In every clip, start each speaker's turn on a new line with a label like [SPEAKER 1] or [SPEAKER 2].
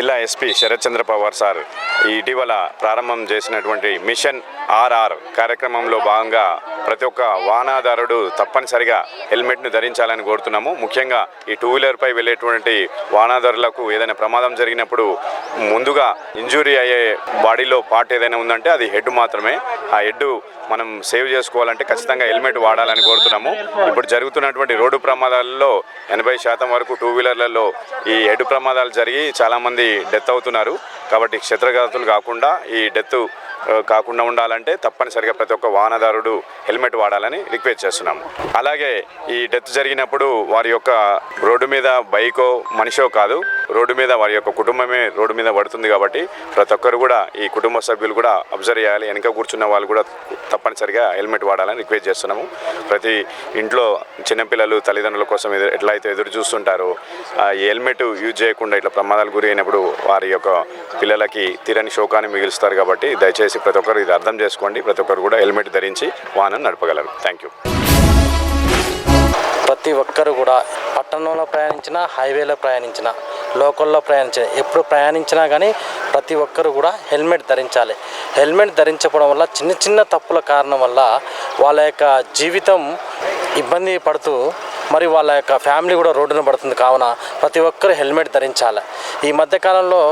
[SPEAKER 1] జిల్లా SP Sharatchandra Pawar sir ఇటీవల ప్రారంభం చేసినటువంటి మిషన్ ఆర్ఆర్ కార్యక్రమంలో భాగంగా ప్రతి ఒక్క వాహనదారుడు తప్పనిసరిగా హెల్మెట్ను ధరించాలని కోరుతున్నాము. ముఖ్యంగా ఈ టూ వీలర్పై వెళ్ళేటువంటి వాహనదారులకు ఏదైనా ప్రమాదం జరిగినప్పుడు ముందుగా ఇంజూరీ అయ్యే బాడీలో పార్ట్ ఏదైనా ఉందంటే అది హెడ్ మాత్రమే. ఆ హెడ్ మనం సేవ్ చేసుకోవాలంటే ఖచ్చితంగా హెల్మెట్ వాడాలని కోరుతున్నాము. ఇప్పుడు జరుగుతున్నటువంటి రోడ్డు ప్రమాదాలలో ఎనభై శాతం వరకు టూ వీలర్లలో ఈ హెడ్ ప్రమాదాలు జరిగి చాలామంది డెత్ అవుతున్నారు. కాబట్టి క్షత్రఘాతులు కాకుండా ఈ డెత్ కాకుండా ఉండాలంటే తప్పనిసరిగా ప్రతి ఒక్క వాహనదారుడు హెల్మెట్ వాడాలని రిక్వెస్ట్ చేస్తున్నాము. అలాగే ఈ డెత్ జరిగినప్పుడు వారి యొక్క రోడ్డు మీద బైకో మనిషో కాదు రోడ్డు మీద వారి యొక్క కుటుంబమే రోడ్డు మీద పడుతుంది కాబట్టి ప్రతి ఒక్కరు కూడా ఈ కుటుంబ సభ్యులు కూడా అబ్జర్వ్ చేయాలి. వెనక కూర్చున్న వాళ్ళు కూడా తప్పనిసరిగా హెల్మెట్ వాడాలని రిక్వెస్ట్ చేస్తున్నాము. ప్రతి ఇంట్లో చిన్నపిల్లలు తల్లిదండ్రుల కోసం ఎదురు ఎట్లా అయితే ఎదురు చూస్తుంటారో ఆ హెల్మెట్ యూజ్ చేయకుండా ఇట్లా ప్రమాదాలు గురి అయినప్పుడు వారి యొక్క పిల్లలకి తీరని శోకాన్ని మిగులుస్తారు కాబట్టి దయచేసి ప్రతి ఒక్కరు ఇది అర్థం చేసుకోండి. ప్రతి ఒక్కరు కూడా హెల్మెట్ ధరించి వాహనం నడపగలరు. థ్యాంక్ యూ
[SPEAKER 2] ప్రతి ఒక్కరు కూడా పట్టణంలో ప్రయాణించిన హైవేలో ప్రయాణించిన లోకల్లో ప్రయాణించిన ఎప్పుడు ప్రయాణించినా కానీ ప్రతి ఒక్కరు కూడా హెల్మెట్ ధరించాలి. హెల్మెట్ ధరించడం వల్ల చిన్న చిన్న తప్పుల కారణం వల్ల వాళ్ళ యొక్క జీవితం ఇబ్బంది పడుతూ మరి వాళ్ళ యొక్క ఫ్యామిలీ కూడా రోడ్డున పడుతుంది. కావున ప్రతి ఒక్కరు హెల్మెట్ ధరించాలి. ఈ మధ్యకాలంలో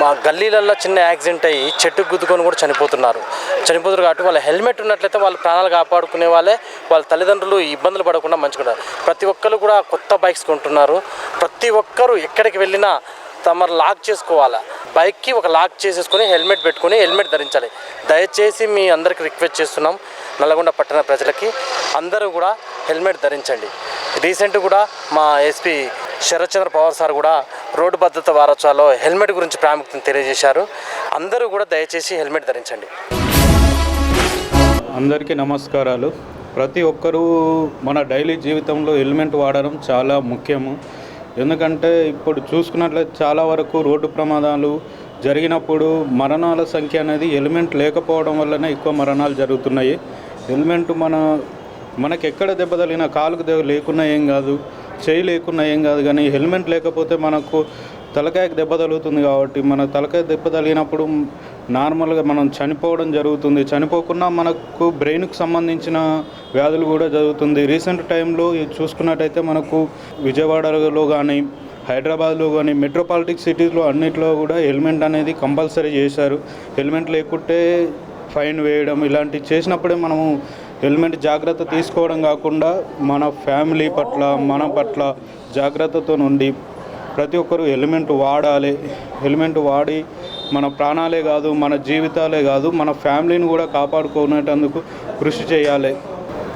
[SPEAKER 2] మా గల్లీలలో చిన్న యాక్సిడెంట్ అయ్యి చెట్టు గుద్దుకొని కూడా చనిపోతున్నారు. చనిపోతున్నారు కాబట్టి వాళ్ళ హెల్మెట్ ఉన్నట్లయితే వాళ్ళ ప్రాణాలు కాపాడుకునే వాళ్ళే. వాళ్ళ తల్లిదండ్రులు ఇబ్బందులు పడకుండా మంచుకుంటారు ప్రతి ఒక్కరు కూడా కొత్త బైక్స్ కొంటున్నారు. ప్రతి ఒక్కరు ఎక్కడికి వెళ్ళినా తమరు లాక్ చేసుకోవాలా? బైక్కి ఒక లాక్ చేసేసుకొని హెల్మెట్ పెట్టుకొని హెల్మెట్ ధరించాలి. దయచేసి మీ అందరికి రిక్వెస్ట్ చేస్తున్నాం నల్గొండ పట్టణ ప్రజలకి అందరూ కూడా హెల్మెట్ ధరించండి. రీసెంట్ కూడా మా ఎస్పీ శరత్చంద్ర పవార్ సార్ కూడా రోడ్డు భద్రత వారోత్సవాల్లో హెల్మెట్ గురించి ప్రాముఖ్యతను తెలియజేశారు. అందరూ కూడా దయచేసి హెల్మెట్ ధరించండి.
[SPEAKER 3] అందరికీ నమస్కారాలు. ప్రతి ఒక్కరూ మన డైలీ జీవితంలో హెల్మెట్ వాడడం చాలా ముఖ్యము. ఎందుకంటే ఇప్పుడు చూసుకున్నట్లయితే చాలా వరకు రోడ్డు ప్రమాదాలు జరిగినప్పుడు మరణాల సంఖ్య అనేది హెల్మెట్ లేకపోవడం వల్లనే ఎక్కువ మరణాలు జరుగుతున్నాయి. హెల్మెట్ మన మనకి ఎక్కడ దెబ్బ తగిలినా కాలుకు దెబ్బ లేకున్నా ఏం కాదు చేయి లేకున్నా ఏం కాదు కానీ హెల్మెట్ లేకపోతే మనకు తలకాయకు దెబ్బ తగులుతుంది కాబట్టి మన తలకాయ దెబ్బ తగిలినప్పుడు నార్మల్గా మనం చనిపోవడం జరుగుతుంది. చనిపోకుండా మనకు బ్రెయిన్కు సంబంధించిన వ్యాధులు కూడా జరుగుతుంది. రీసెంట్ టైంలో ఇది చూసుకున్నట్టయితే మనకు విజయవాడలో కానీ హైదరాబాద్లో కానీ మెట్రోపాలిటిక్ సిటీస్లో అన్నిట్లో కూడా హెల్మెట్ అనేది కంపల్సరీ చేశారు. హెల్మెట్ లేకుంటే ఫైన్ వేయడం ఇలాంటివి చేసినప్పుడే మనము హెల్మెట్ జాగ్రత్త తీసుకోవడం కాకుండా మన ఫ్యామిలీ పట్ల మన పట్ల జాగ్రత్తతో నుండి ప్రతి ఒక్కరూ హెల్మెట్ వాడాలి. హెల్మెట్ వాడి మన ప్రాణాలే కాదు మన జీవితాలే కాదు మన ఫ్యామిలీని కూడా కాపాడుకునేటందుకు కృషి చేయాలి.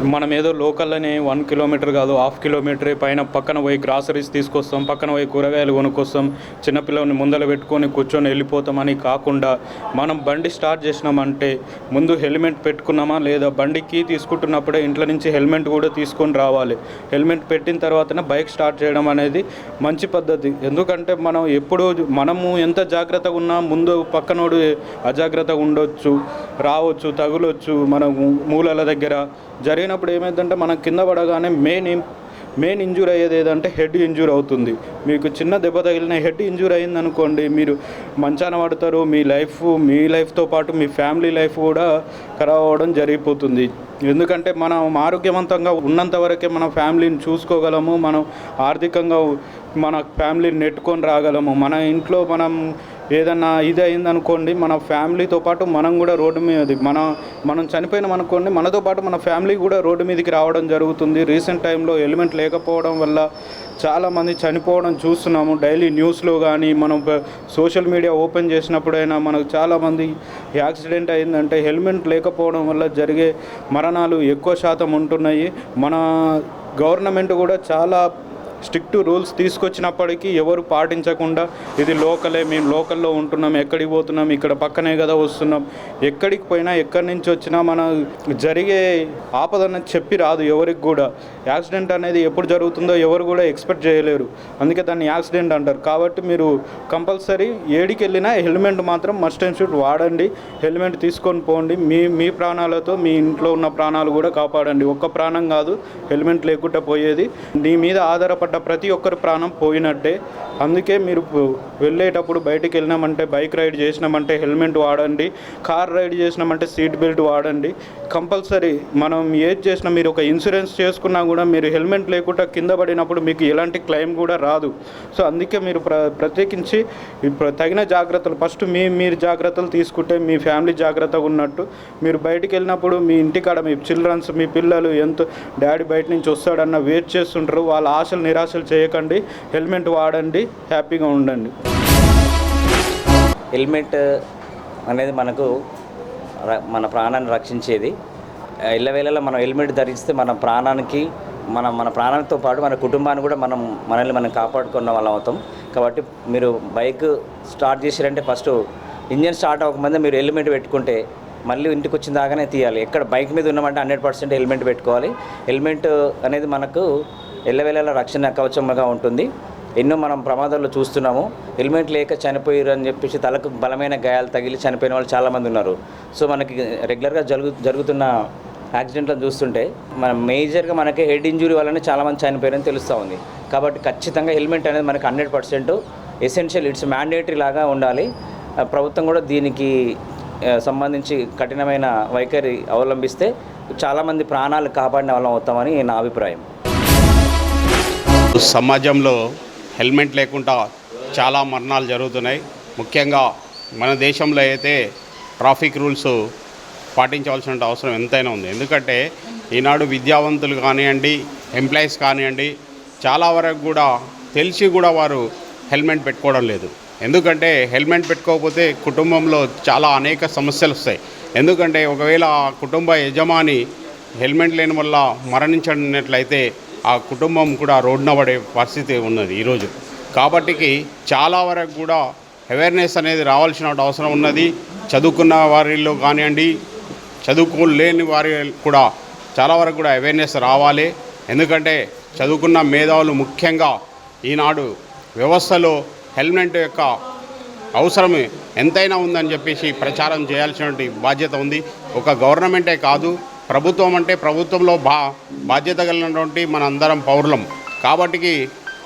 [SPEAKER 3] మనం ఏదో లోకల్లోనే వన్ కిలోమీటర్ కాదు హాఫ్ కిలోమీటర్ పైన పక్కన పోయి గ్రాసరీస్ తీసుకొస్తాం పక్కన పోయి కూరగాయలు కొనుక్కొస్తాం చిన్నపిల్లల్ని ముందర పెట్టుకొని కూర్చొని వెళ్ళిపోతామని కాకుండా మనం బండి స్టార్ట్ చేసినామంటే ముందు హెల్మెట్ పెట్టుకున్నామా లేదా బండికి తీసుకుంటున్నప్పుడే ఇంట్లో నుంచి హెల్మెట్ కూడా తీసుకొని రావాలి. హెల్మెట్ పెట్టిన తర్వాతనే బైక్ స్టార్ట్ చేయడం అనేది మంచి పద్ధతి. ఎందుకంటే మనం ఎప్పుడూ మనము ఎంత జాగ్రత్తగా ఉన్నా ముందు పక్కనోడు అజాగ్రత్తగా ఉండొచ్చు రావచ్చు తగులొచ్చు మన మూలల దగ్గర జరిగినప్పుడు ఏమైందంటే మనం కింద పడగానే మెయిన్ మెయిన్ ఇంజూర్ అయ్యేది ఏదంటే హెడ్ ఇంజూర్ అవుతుంది. మీకు చిన్న దెబ్బ తగిలిన హెడ్ ఇంజూర్ అయిందనుకోండి మీరు మంచాన పడతారు మీ లైఫ్ మీ లైఫ్తో పాటు మీ ఫ్యామిలీ లైఫ్ కూడా ఖరాబ్ అవ్వడం జరిగిపోతుంది. ఎందుకంటే మనం ఆరోగ్యవంతంగా ఉన్నంత వరకే మన ఫ్యామిలీని చూసుకోగలము మనం ఆర్థికంగా మన ఫ్యామిలీని నెట్టుకొని రాగలము. మన ఇంట్లో మనం ఏదన్నా ఇది అయిందనుకోండి మన ఫ్యామిలీతో పాటు మనం కూడా రోడ్డు మీద మన మనం చనిపోయినాం అనుకోండి మనతో పాటు మన ఫ్యామిలీ కూడా రోడ్డు మీదకి రావడం జరుగుతుంది. రీసెంట్ టైంలో ఎలిమెంట్ లేకపోవడం వల్ల చాలామంది చనిపోవడం చూస్తున్నాము. డైలీ న్యూస్లో కానీ మనం సోషల్ మీడియా ఓపెన్ చేసినప్పుడైనా మనకు చాలామంది యాక్సిడెంట్ అయిందంటే హెల్మెట్ లేకపోవడం వల్ల జరిగే మరణాలు ఎక్కువ శాతం ఉంటున్నాయి. మన గవర్నమెంట్ కూడా చాలా స్ట్రిక్ట్ రూల్స్ తీసుకొచ్చినప్పటికీ ఎవరు పాటించకుండా ఇది లోకలే మేము లోకల్లో ఉంటున్నాం ఎక్కడికి పోతున్నాం ఇక్కడ పక్కనే కదా వస్తున్నాం ఎక్కడికి పోయినా ఎక్కడి నుంచి వచ్చినా మన జరిగే ఆపదన్నది చెప్పి రాదు ఎవరికి కూడా. యాక్సిడెంట్ అనేది ఎప్పుడు జరుగుతుందో ఎవరు కూడా ఎక్స్పెక్ట్ చేయలేరు. అందుకే దాన్ని యాక్సిడెంట్ అంటారు. కాబట్టి మీరు కంపల్సరీ ఏడికి వెళ్ళినా హెల్మెట్ మాత్రం మస్ట్ అండ్ షూట్ వాడండి. హెల్మెట్ తీసుకొని పోండి. మీ మీ ప్రాణాలతో మీ ఇంట్లో ఉన్న ప్రాణాలు కూడా కాపాడండి. ఒక్క ప్రాణం కాదు హెల్మెట్ లేకుండా పోయేది. నీ మీద ఆధారపడ్డ పడ్డ ప్రతి ఒక్కరి ప్రాణం పోయినట్టే. అందుకే మీరు వెళ్ళేటప్పుడు బయటికి వెళ్ళినామంటే బైక్ రైడ్ చేసినామంటే హెల్మెట్ వాడండి కార్ రైడ్ చేసినామంటే సీట్ బెల్ట్ వాడండి. కంపల్సరీ మనం ఏది చేసినా మీరు ఒక ఇన్సూరెన్స్ చేసుకున్నా కూడా మీరు హెల్మెట్ లేకుండా కింద పడినప్పుడు మీకు ఎలాంటి క్లెయిమ్ కూడా రాదు. సో అందుకే మీరు ప్ర ప్రత్యేకించి తగిన జాగ్రత్తలు. ఫస్ట్ మీ మీరు జాగ్రత్తలు తీసుకుంటే మీ ఫ్యామిలీ జాగ్రత్తగా ఉన్నట్టు. మీరు బయటికి వెళ్ళినప్పుడు మీ ఇంటికాడ మీ చిల్డ్రన్స్ మీ పిల్లలు ఎంత డాడీ బయట నుంచి వస్తాడన్న వెయిట్ చేస్తుంటారు. వాళ్ళ ఆశలు నిరాశలు చేయకండి హెల్మెట్ వాడండి హ్యాపీగా ఉండండి.
[SPEAKER 4] హెల్మెట్ అనేది మనకు ర- మన ప్రాణాన్ని రక్షించేది. ఇళ్ళవేళలో మనం హెల్మెట్ ధరిస్తే మన ప్రాణానికి మన మన ప్రాణాలతో పాటు మన కుటుంబాన్ని కూడా మనం మనల్ని మనం కాపాడుకున్న వాళ్ళం అవుతాం. కాబట్టి మీరు బైక్ స్టార్ట్ చేసారంటే ఫస్ట్ ఇంజన్ స్టార్ట్ అవ్వకముందే మీరు హెల్మెట్ పెట్టుకుంటే మళ్ళీ ఇంటికి వచ్చిన దాకానే తీయాలి. ఎక్కడ బైక్ మీద ఉన్నామంటే హండ్రెడ్ పర్సెంట్ హెల్మెట్ పెట్టుకోవాలి. హెల్మెట్ అనేది మనకు ఎల్లవేళలా రక్షణ కవచంగా ఉంటుంది. ఎన్నో మనం ప్రమాదాలు చూస్తున్నాము. హెల్మెట్ లేక చనిపోయారు అని చెప్పేసి తలకు బలమైన గాయాలు తగిలి చనిపోయిన వాళ్ళు చాలామంది ఉన్నారు. సో మనకి రెగ్యులర్గా జరుగు జరుగుతున్న యాక్సిడెంట్లను చూస్తుంటే మనం మేజర్గా మనకి హెడ్ ఇంజురీ వల్లనే చాలామంది చనిపోయారని తెలుస్తూ ఉంది. కాబట్టి ఖచ్చితంగా హెల్మెట్ అనేది మనకి hundred percent essential it's mandatory లాగా ఉండాలి. ప్రభుత్వం కూడా దీనికి సంబంధించి కఠినమైన వైఖరి అవలంబిస్తే చాలామంది ప్రాణాలు కాపాడిన వాళ్ళం అవుతామని నా అభిప్రాయం.
[SPEAKER 5] సమాజంలో హెల్మెట్ లేకుండా చాలా మరణాలు జరుగుతున్నాయి. ముఖ్యంగా మన దేశంలో అయితే ట్రాఫిక్ రూల్స్ పాటించవలసిన అవసరం ఎంతైనా ఉంది. ఎందుకంటే ఈనాడు విద్యావంతులు కానివ్వండి ఎంప్లాయీస్ కానివ్వండి చాలా వరకు కూడా తెలిసి కూడా వారు హెల్మెట్ పెట్టుకోవడం లేదు. ఎందుకంటే హెల్మెట్ పెట్టుకోకపోతే కుటుంబంలో చాలా అనేక సమస్యలు వస్తాయి. ఎందుకంటే ఒకవేళ కుటుంబ యజమాని హెల్మెట్ లేని వల్ల మరణించినట్లయితే ఆ కుటుంబం కూడా రోడ్డున పడే పరిస్థితి ఉన్నది ఈరోజు. కాబట్టికి చాలా వరకు కూడా అవేర్నెస్ అనేది రావాల్సిన అవసరం ఉన్నది. చదువుకున్న వారిలో కానివ్వండి చదువుకోలేని వారి కూడా చాలా వరకు కూడా అవేర్నెస్ రావాలి. ఎందుకంటే చదువుకున్న మేధావులు ముఖ్యంగా ఈనాడు వ్యవస్థలో హెల్మెట్ యొక్క అవసరం ఎంతైనా ఉందని చెప్పేసి ప్రచారం చేయాల్సినటువంటి బాధ్యత ఉంది. ఒక గవర్నమెంటే కాదు ప్రభుత్వం అంటే ప్రభుత్వంలో బా బాధ్యత కలిగినటువంటి మన అందరం పౌరులం. కాబట్టి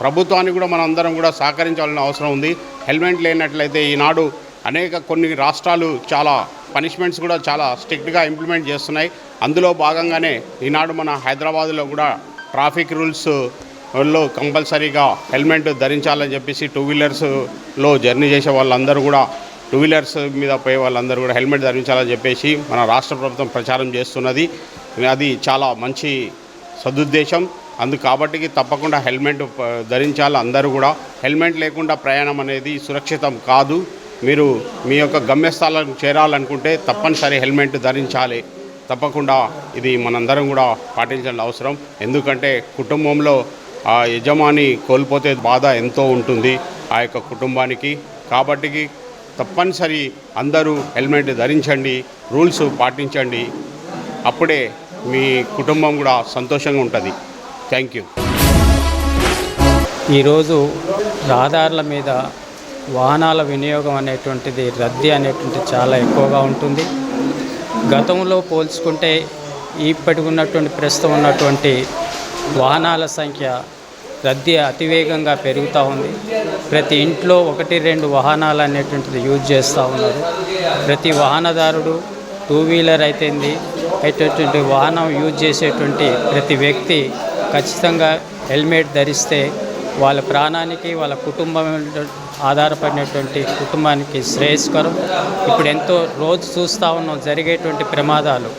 [SPEAKER 5] ప్రభుత్వానికి కూడా మనందరం కూడా సహకరించాల్సిన అవసరం ఉంది. హెల్మెట్ లేనట్లయితే ఈనాడు అనేక కొన్ని రాష్ట్రాలు చాలా పనిష్మెంట్స్ కూడా చాలా స్ట్రిక్ట్గా ఇంప్లిమెంట్ చేస్తున్నాయి. అందులో భాగంగానే ఈనాడు మన హైదరాబాద్లో కూడా ట్రాఫిక్ రూల్స్లో కంపల్సరీగా హెల్మెట్ ధరించాలని చెప్పేసి టూ వీలర్స్లో జర్నీ చేసే వాళ్ళందరూ కూడా టూ వీలర్స్ మీద పోయే వాళ్ళందరూ కూడా హెల్మెట్ ధరించాలని చెప్పేసి మన రాష్ట్ర ప్రభుత్వం ప్రచారం చేస్తున్నది. అది చాలా మంచి సదుద్దేశం. అందుకు కాబట్టి తప్పకుండా హెల్మెట్ ధరించాలి అందరూ కూడా. హెల్మెట్ లేకుండా ప్రయాణం అనేది సురక్షితం కాదు. మీరు మీ యొక్క గమ్యస్థానాలకు చేరాలనుకుంటే తప్పనిసరి హెల్మెట్ ధరించాలి. తప్పకుండా ఇది మనందరం కూడా పాటించాల్సిన అవసరం. ఎందుకంటే కుటుంబంలో ఆ యజమాని కోల్పోతే బాధ ఎంతో ఉంటుంది ఆ యొక్క కుటుంబానికి. కాబట్టి తప్పనిసరి అందరూ హెల్మెట్ ధరించండి రూల్స్ పాటించండి. అప్పుడే మీ కుటుంబం కూడా సంతోషంగా ఉంటుంది. థ్యాంక్ యూ
[SPEAKER 6] ఈరోజు రహదారుల మీద వాహనాల వినియోగం అనేటువంటిది రద్దీ అనేటువంటిది చాలా ఎక్కువగా ఉంటుంది. గతంలో పోల్చుకుంటే ఇప్పటికి ఉన్నటువంటి ప్రస్తుతం ఉన్నటువంటి వాహనాల సంఖ్య రద్దీ అతివేగంగా పెరుగుతూ ఉంది. ప్రతి ఇంట్లో ఒకటి రెండు వాహనాలు అనేటువంటిది యూజ్ చేస్తూ ఉన్నారు. ప్రతి వాహనదారుడు టూ వీలర్ అయితేంది అయినటువంటి వాహనం యూజ్ చేసేటువంటి ప్రతి వ్యక్తి ఖచ్చితంగా హెల్మెట్ ధరిస్తే వాళ్ళ ప్రాణానికి వాళ్ళ కుటుంబం ఆధారపడినటువంటి కుటుంబానికి శ్రేయస్కరం. ఇప్పుడు ఎంతో రోజు చూస్తూ ఉన్నాం జరిగేటువంటి ప్రమాదాలు.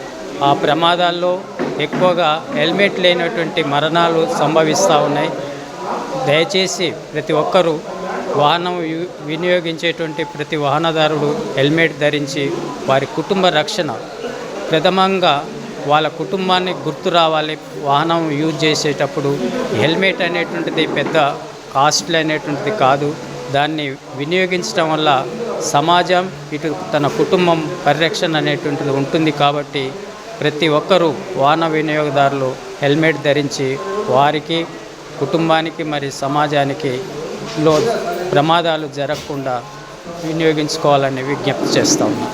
[SPEAKER 6] ఆ ప్రమాదాల్లో ఎక్కువగా హెల్మెట్ లేనటువంటి మరణాలు సంభవిస్తూ ఉన్నాయి. దయచేసి ప్రతి ఒక్కరూ వాహనం వినియోగించేటువంటి ప్రతి వాహనదారుడు హెల్మెట్ ధరించి వారి కుటుంబ రక్షణ ప్రథమంగా వాళ్ళ కుటుంబాన్ని గుర్తు రావాలి. వాహనం యూజ్ చేసేటప్పుడు హెల్మెట్ అనేటువంటిది పెద్ద కాస్ట్లీ అనేటువంటిది కాదు. దాన్ని వినియోగించడం వల్ల సమాజం ఇటు తన కుటుంబం పరిరక్షణ అనేటువంటిది ఉంటుంది కాబట్టి ప్రతి ఒక్కరూ వాహన వినియోగదారులు హెల్మెట్ ధరించి వారికి కుటుంబానికి మరి సమాజానికి లో ప్రమాదాలు జరగకుండా వినియోగించుకోవాలని విజ్ఞప్తి చేస్తా ఉన్నాం.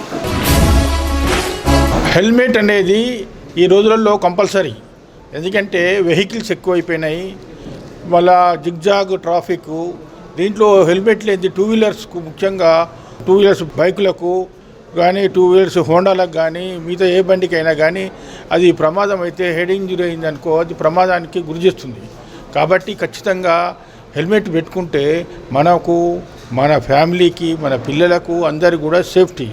[SPEAKER 7] హెల్మెట్ అనేది ఈ రోజులలో కంపల్సరీ. ఎందుకంటే వెహికల్స్ ఎక్కువైపోయినాయి. మళ్ళా జిగ్జాగ్ ట్రాఫిక్ దీంట్లో హెల్మెట్ లేని టూ వీలర్స్కు ముఖ్యంగా టూ వీలర్స్ బైకులకు కానీ టూ వీలర్స్ హోండాలకు కానీ మిగతా ఏ బండికైనా కానీ అది ప్రమాదం అయితే హెడ్ ఇంజురీ అయిందనుకో అది ప్రమాదానికి గురి చేస్తుంది కాబట్టి ఖచ్చితంగా హెల్మెట్ పెట్టుకుంటే మనకు మన ఫ్యామిలీకి మన పిల్లలకు అందరికి కూడా సేఫ్టీ.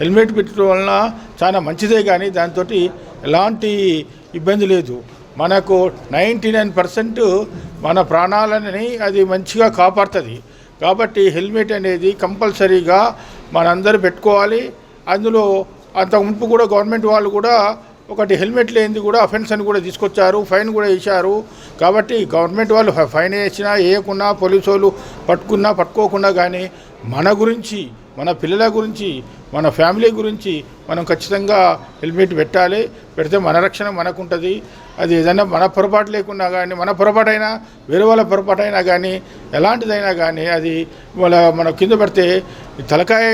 [SPEAKER 7] హెల్మెట్ పెట్టడం వలన చాలా మంచిదే కానీ దాంతో ఎలాంటి ఇబ్బంది లేదు. మనకు నైంటీ నైన్ పర్సెంట్ మన ప్రాణాలని అది మంచిగా కాపాడుతుంది. కాబట్టి హెల్మెట్ అనేది కంపల్సరీగా మనందరూ పెట్టుకోవాలి. అందులో అంత ముంపు కూడా గవర్నమెంట్ వాళ్ళు కూడా ఒకటి హెల్మెట్ లేనిది కూడా అఫెన్స్ అని కూడా తీసుకొచ్చారు ఫైన్ కూడా వేశారు. కాబట్టి గవర్నమెంట్ వాళ్ళు ఫైన్ వేసినా వేయకున్నా పోలీసు వాళ్ళు పట్టుకున్నా పట్టుకోకుండా కానీ మన గురించి మన పిల్లల గురించి మన ఫ్యామిలీ గురించి మనం ఖచ్చితంగా హెల్మెట్ పెట్టాలి. పెడితే మన రక్షణ మనకు ఉంటుంది అది ఏదైనా మన పొరపాటు లేకున్నా కానీ మన పొరపాటైనా వేరే వాళ్ళ పొరపాటైనా కానీ ఎలాంటిదైనా కానీ అది వాళ్ళ మన కింద పెడితే తలకాయ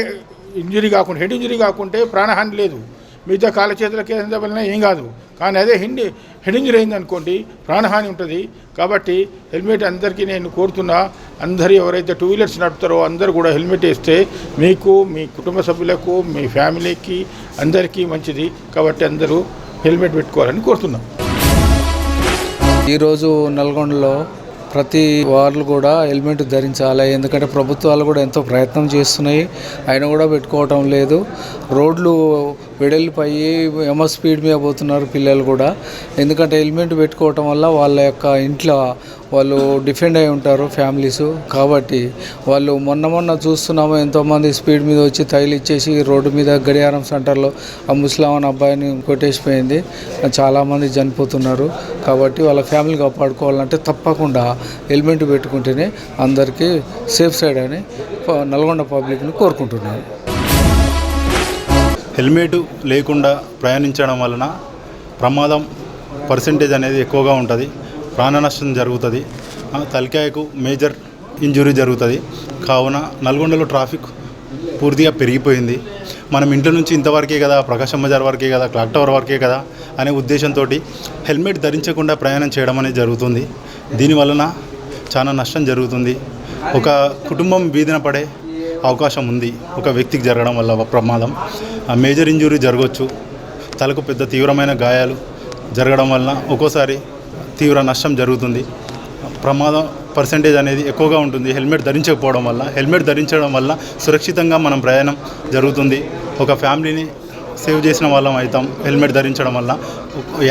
[SPEAKER 7] ఇంజురీ కాకుండా హెడ్ ఇంజురీ కాకుంటే ప్రాణహాని లేదు. మిగతా కాళ్ళ చేతులకి ఏదైనా వలన ఏం కాదు. కానీ అదే హిండి హెడ్ ఇంజరీ అయిందనుకోండి ప్రాణహాని ఉంటుంది. కాబట్టి హెల్మెట్ అందరికీ నేను కోరుతున్నా అందరూ ఎవరైతే టూ వీలర్స్ నడుపుతారో అందరూ కూడా హెల్మెట్ వేస్తే మీకు మీ కుటుంబ సభ్యులకు మీ ఫ్యామిలీకి అందరికీ మంచిది. కాబట్టి అందరూ హెల్మెట్ పెట్టుకోవాలని కోరుతున్నాం.
[SPEAKER 8] ఈరోజు నల్గొండలో ప్రతి వాళ్ళు కూడా హెల్మెట్ ధరించాలి. ఎందుకంటే ప్రభుత్వాలు కూడా ఎంతో ప్రయత్నం చేస్తున్నాయి. అయినా కూడా పెట్టుకోవటం లేదు. రోడ్లు వెడల్పోయి ఎమ స్పీడ్ మీద పోతున్నారు పిల్లలు కూడా. ఎందుకంటే హెల్మెట్ పెట్టుకోవటం వల్ల వాళ్ళ యొక్క ఇంట్లో వాళ్ళు డిఫెండ్ అయి ఉంటారు ఫ్యామిలీస్ కాబట్టి వాళ్ళు మొన్న మొన్న చూస్తున్నాము ఎంతోమంది స్పీడ్ మీద వచ్చి తగిలిచ్చేసి రోడ్డు మీద గడియారం సెంటర్లో ఆ ముస్లాం అబ్బాయిని కొట్టేసిపోయింది. చాలామంది చనిపోతున్నారు కాబట్టి వాళ్ళ ఫ్యామిలీ కాపాడుకోవాలంటే తప్పకుండా హెల్మెట్ పెట్టుకుంటేనే అందరికీ సేఫ్ సైడ్ అని నల్గొండ పబ్లిక్ని కోరుకుంటున్నాను.
[SPEAKER 9] హెల్మెట్ లేకుండా ప్రయాణించడం వలన ప్రమాదం పర్సంటేజ్ అనేది ఎక్కువగా ఉంటుంది. ప్రాణ నష్టం జరుగుతుంది. తలకాయకు మేజర్ ఇంజురీ జరుగుతుంది. కావున నల్గొండలో ట్రాఫిక్ పూర్తిగా పెరిగిపోయింది. మనం ఇంట్లో నుంచి ఇంతవరకే కదా ప్రకాశం బజార్ వరకే కదా క్లాక్ టవర్ వరకే కదా అనే ఉద్దేశంతో హెల్మెట్ ధరించకుండా ప్రయాణం చేయడం అనేది జరుగుతుంది. దీనివలన చాలా నష్టం జరుగుతుంది. ఒక కుటుంబం వీధిన పడే అవకాశం ఉంది. ఒక వ్యక్తికి జరగడం వల్ల ఒక ప్రమాదం. ఆ మేజర్ ఇంజురీ జరగవచ్చు తలకు పెద్ద తీవ్రమైన గాయాలు జరగడం వలన ఒక్కోసారి తీవ్ర నష్టం జరుగుతుంది. ప్రమాదం పర్సంటేజ్ అనేది ఎక్కువగా ఉంటుంది. హెల్మెట్ ధరించకపోవడం వల్ల హెల్మెట్ ధరించడం వల్ల సురక్షితంగా మనం ప్రయాణం జరుగుతుంది. ఒక ఫ్యామిలీని సేవ్ చేసిన వాళ్ళం అవుతాం హెల్మెట్ ధరించడం వల్ల.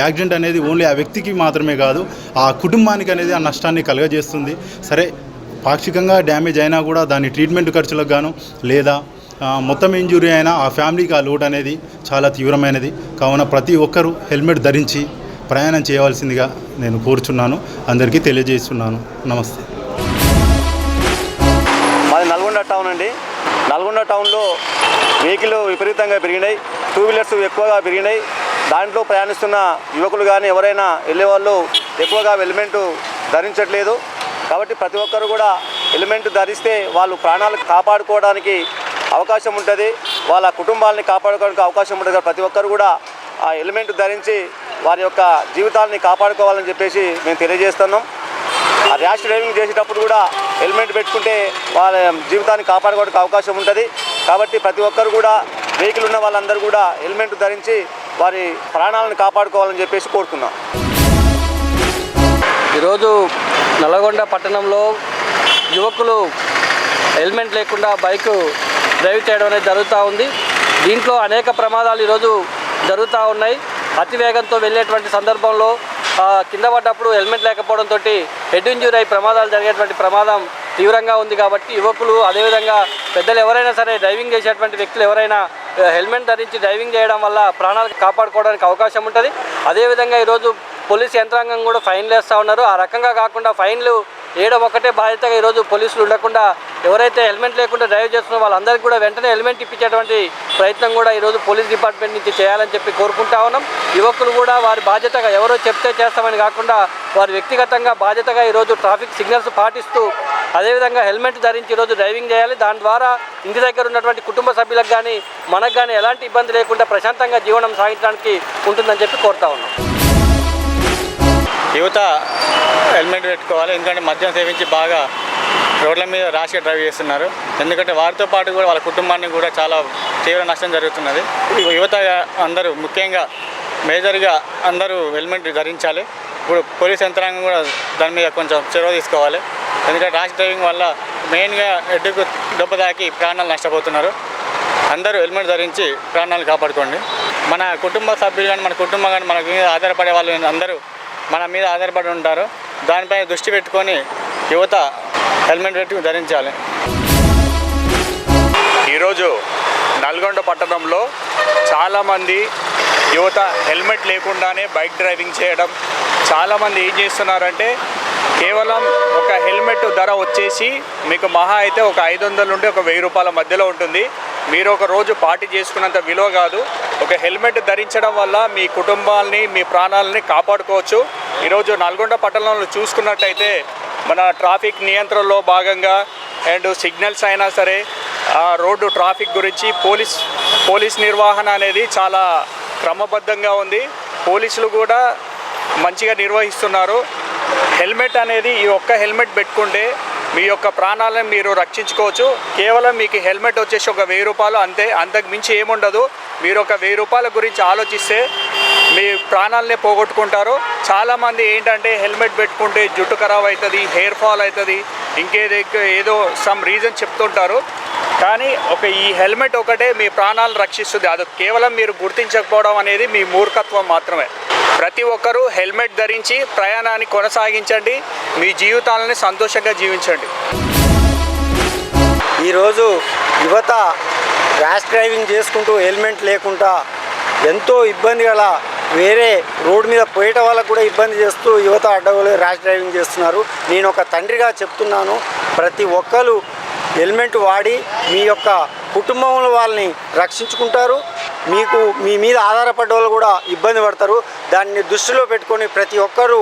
[SPEAKER 9] యాక్సిడెంట్ అనేది ఓన్లీ ఆ వ్యక్తికి మాత్రమే కాదు ఆ కుటుంబానికి అనేది ఆ నష్టాన్ని కలుగజేస్తుంది. సరే పాక్షికంగా డ్యామేజ్ అయినా కూడా దాని ట్రీట్మెంట్ ఖర్చులకు గాను లేదా మొత్తం ఇంజురీ అయినా ఆ ఫ్యామిలీకి ఆ లోటు అనేది చాలా తీవ్రమైనది. కావున ప్రతి ఒక్కరూ హెల్మెట్ ధరించి ప్రయాణం చేయవలసిందిగా నేను కోరుచున్నాను. అందరికీ తెలియజేస్తున్నాను. నమస్తే.
[SPEAKER 10] మాది నల్గొండ టౌన్ అండి. నల్గొండ టౌన్లో వెహికల్ విపరీతంగా పెరిగినాయి. టూ వీలర్స్ ఎక్కువగా పెరిగినాయి. దాంట్లో ప్రయాణిస్తున్న యువకులు కానీ ఎవరైనా వెళ్ళే వాళ్ళు ఎక్కువగా హెల్మెట్ ధరించట్లేదు. కాబట్టి ప్రతి ఒక్కరు కూడా హెల్మెట్ ధరిస్తే వాళ్ళు ప్రాణాలు కాపాడుకోవడానికి అవకాశం ఉంటుంది. వాళ్ళ కుటుంబాలని కాపాడుకోవడానికి అవకాశం ఉంటుంది ప్రతి ఒక్కరు కూడా ఆ హెల్మెట్ ధరించి వారి యొక్క జీవితాలని కాపాడుకోవాలని చెప్పేసి మేము తెలియజేస్తున్నాం. ఆ ర్యాష్ డ్రైవింగ్ చేసేటప్పుడు కూడా హెల్మెట్ పెట్టుకుంటే వాళ్ళ జీవితాన్ని కాపాడుకోవడానికి అవకాశం ఉంటుంది. కాబట్టి ప్రతి ఒక్కరు కూడా వెహికల్ ఉన్న వాళ్ళందరూ కూడా హెల్మెట్ ధరించి వారి ప్రాణాలను కాపాడుకోవాలని చెప్పేసి కోరుతున్నాం.
[SPEAKER 2] ఈరోజు నల్గొండ పట్టణంలో యువకులు హెల్మెట్ లేకుండా బైక్ డ్రైవ్ చేయడం అనేది జరుగుతూ ఉంది. దీంట్లో అనేక ప్రమాదాలు ఈరోజు జరుగుతూ ఉన్నాయి. అతి వేగంతో వెళ్ళేటువంటి సందర్భంలో కింద పడ్డప్పుడు హెల్మెట్ లేకపోవడంతో హెడ్ ఇంజూరీ అయి ప్రమాదాలు జరిగేటువంటి ప్రమాదం తీవ్రంగా ఉంది కాబట్టి యువకులు అదేవిధంగా పెద్దలు ఎవరైనా సరే డ్రైవింగ్ చేసేటువంటి వ్యక్తులు ఎవరైనా హెల్మెట్ ధరించి డ్రైవింగ్ చేయడం వల్ల ప్రాణాలు కాపాడుకోవడానికి అవకాశం ఉంటుంది. అదేవిధంగా ఈరోజు పోలీస్ యంత్రాంగం కూడా ఫైన్లు వేస్తూ ఉన్నారు. ఆ రకంగా కాకుండా ఫైన్లు ఏడో ఒకటే బాధ్యతగా ఈరోజు పోలీసులు ఉండకుండా ఎవరైతే హెల్మెట్ లేకుండా డ్రైవ్ చేస్తున్నారో వాళ్ళందరికీ కూడా వెంటనే హెల్మెట్ ఇప్పించేటువంటి ప్రయత్నం కూడా ఈరోజు పోలీస్ డిపార్ట్మెంట్ నుంచి చేయాలని చెప్పి కోరుకుంటా ఉన్నాం. యువకులు కూడా వారి బాధ్యతగా ఎవరో చెప్తే చేస్తామని కాకుండా వారు వ్యక్తిగతంగా బాధ్యతగా ఈరోజు ట్రాఫిక్ సిగ్నల్స్ పాటిస్తూ అదేవిధంగా హెల్మెట్ ధరించి ఈరోజు డ్రైవింగ్ చేయాలి. దాని ద్వారా ఇంటి దగ్గర ఉన్నటువంటి కుటుంబ సభ్యులకు కానీ మనకు కానీ ఎలాంటి ఇబ్బంది లేకుండా ప్రశాంతంగా జీవనం సాగించడానికి ఉంటుందని చెప్పి కోరుతా ఉన్నాం.
[SPEAKER 11] యువత హెల్మెట్ పెట్టుకోవాలి. ఎందుకంటే మద్యం సేవించి బాగా రోడ్ల మీద ర్యాష్గా డ్రైవ్ చేస్తున్నారు. ఎందుకంటే వారితో పాటు కూడా వాళ్ళ కుటుంబాన్ని కూడా చాలా తీవ్ర నష్టం జరుగుతున్నది. యువత అందరూ ముఖ్యంగా మేజర్గా అందరూ హెల్మెట్ ధరించాలి. ఇప్పుడు పోలీస్ యంత్రాంగం కూడా దాని మీద కొంచెం చొరవ తీసుకోవాలి. ఎందుకంటే ర్యాష్ డ్రైవింగ్ వల్ల మెయిన్గా ఎడ్డుకు దెబ్బ తాకి ప్రాణాలు నష్టపోతున్నారు. అందరూ హెల్మెట్ ధరించి ప్రాణాలు కాపాడుకోండి. మన కుటుంబ సభ్యులు కానీ మన కుటుంబం కానీ మన మీద ఆధారపడే వాళ్ళు అందరూ మన మీద ఆధారపడి ఉంటారు. దానిపై దృష్టి పెట్టుకొని యువత హెల్మెట్ పెట్టి ధరించాలి.
[SPEAKER 12] ఈరోజు నల్గొండ పట్టణంలో చాలామంది యువత హెల్మెట్ లేకుండానే బైక్ డ్రైవింగ్ చేయడం చాలామంది ఏం చేస్తున్నారంటే కేవలం ఒక హెల్మెట్ ధర వచ్చేసి మీకు మహా అయితే ఒక ఐదు వందల నుండి ఒక వెయ్యి రూపాయల మధ్యలో ఉంటుంది. మీరు ఒక రోజు పార్టీ చేసుకున్నంత విలువ కాదు. ఒక హెల్మెట్ ధరించడం వల్ల మీ కుటుంబాలని మీ ప్రాణాలని కాపాడుకోవచ్చు. ఈరోజు నల్గొండ పట్టణంలో చూసుకున్నట్టయితే మన ట్రాఫిక్ నియంత్రణలో భాగంగా అండ్ సిగ్నల్స్ అయినా సరే ఆ రోడ్డు ట్రాఫిక్ గురించి పోలీస్ పోలీస్ నిర్వహణ అనేది చాలా క్రమబద్ధంగా ఉంది. పోలీసులు కూడా మంచిగా నిర్వహిస్తున్నారు. హెల్మెట్ అనేది ఈ ఒక్క హెల్మెట్ పెట్టుకుంటే మీ యొక్క ప్రాణాలను మీరు రక్షించుకోవచ్చు. కేవలం మీకు హెల్మెట్ వచ్చేసి ఒక వెయ్యి రూపాయలు అంతే అంతకు మించి ఏముండదు. మీరు ఒక వెయ్యి రూపాయల గురించి ఆలోచిస్తే మీ ప్రాణాలని పోగొట్టుకుంటారు. చాలామంది ఏంటంటే హెల్మెట్ పెట్టుకుంటే జుట్టు ఖరాబ్ అవుతుంది హెయిర్ ఫాల్ అవుతుంది ఇంకేదో ఏదో సమ్ రీజన్ చెప్తుంటారు. కానీ ఒక ఈ హెల్మెట్ ఒకటే మీ ప్రాణాలను రక్షిస్తుంది. అది కేవలం మీరు గుర్తించకపోవడం అనేది మీ మూర్ఖత్వం మాత్రమే. ప్రతి ఒక్కరూ హెల్మెట్ ధరించి ప్రయాణాన్ని కొనసాగించండి. మీ జీవితాలని సంతోషంగా జీవించండి.
[SPEAKER 13] ఈరోజు యువత ర్యాష్ డ్రైవింగ్ చేసుకుంటూ హెల్మెట్ లేకుండా ఎంతో ఇబ్బంది గల వేరే రోడ్డు మీద పోయేట వాళ్ళకు కూడా ఇబ్బంది చేస్తూ యువత అడ్డగోలు ర్యాష్ డ్రైవింగ్ చేస్తున్నారు. నేను ఒక తండ్రిగా చెప్తున్నాను ప్రతి ఒక్కరు హెల్మెట్ వాడి మీ యొక్క కుటుంబంలో వాళ్ళని రక్షించుకుంటారు. మీకు మీ మీద ఆధారపడ్డ వాళ్ళు కూడా ఇబ్బంది పడతారు. దాన్ని దృష్టిలో పెట్టుకొని ప్రతి ఒక్కరూ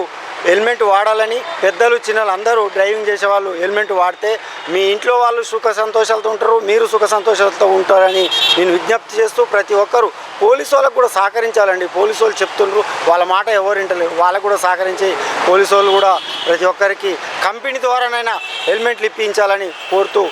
[SPEAKER 13] హెల్మెట్ వాడాలని పెద్దలు చిన్నలు అందరూ డ్రైవింగ్ చేసే వాళ్ళు హెల్మెట్ వాడితే మీ ఇంట్లో వాళ్ళు సుఖ సంతోషాలతో ఉంటారు మీరు సుఖ సంతోషాలతో ఉంటారని నేను విజ్ఞప్తి చేస్తూ ప్రతి ఒక్కరూ పోలీసు వాళ్ళకు కూడా సహకరించాలండి. పోలీసు వాళ్ళు చెప్తుండ్రు వాళ్ళ మాట ఎవరు వింటలేరు. వాళ్ళకు కూడా సహకరించి పోలీసు వాళ్ళు కూడా ప్రతి ఒక్కరికి కంపెనీ ద్వారానైనా హెల్మెట్లు ఇప్పించాలని కోరుతూ